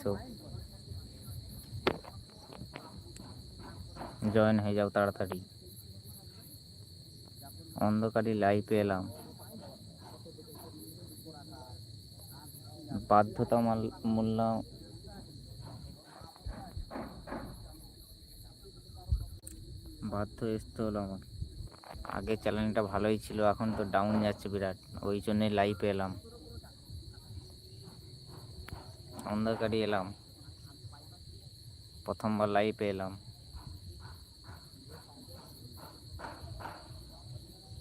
So join হয়ে যাও তাড়াতাড়ি। অন্ধকারই লাইভে এলাম। বাধ্যতামূল্য বাধ্য আসতে হলো আমার। আগে চ্যানেলটা ভালোই ছিল, এখন তো ডাউন যাচ্ছে বিরাট। ওই জন্যই লাইভে এলাম। অন্ধকারই এলাম। প্রথমবার লাইভে এলাম।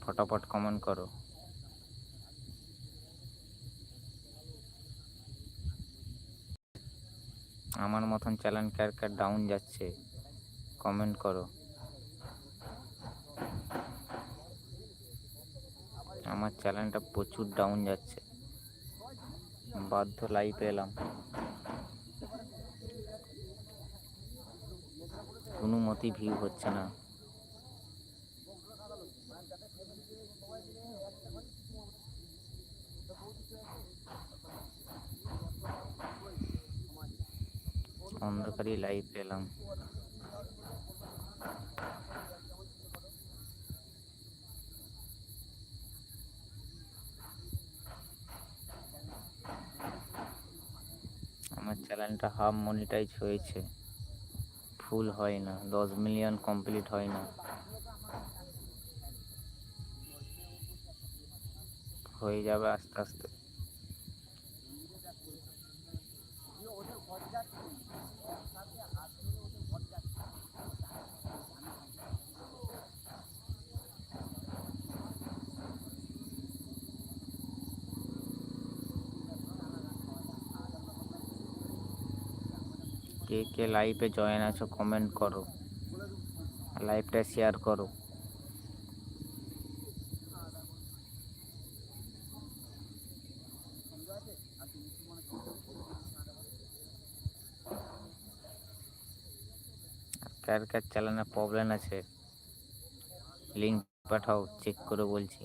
ফটাফট কমেন্ট করো। আমার মতন চ্যানেল কার কার ডাউন যাচ্ছে কমেন্ট করো। আমার চ্যানেলটা প্রচুর ডাউন যাচ্ছে। বাধ্য লাইভে এলাম। কোনো মতেই ভিউ হচ্ছে না। অন্ধকারই লাইভ পেলাম আমার চ্যানেলটা হাফ মনিটাইজ হয়েছে। ফুল হয় না, দশ মিলিয়ন কমপ্লিট হয় না। হয়ে যাবে আস্তে আস্তে। কে কে লাইভে জয়েন আছো কমেন্ট করো। লাইভটা শেয়ার করো। কার কার চালানোর প্রবলেম আছে? লিঙ্ক পাঠাও চেক করে বলছি।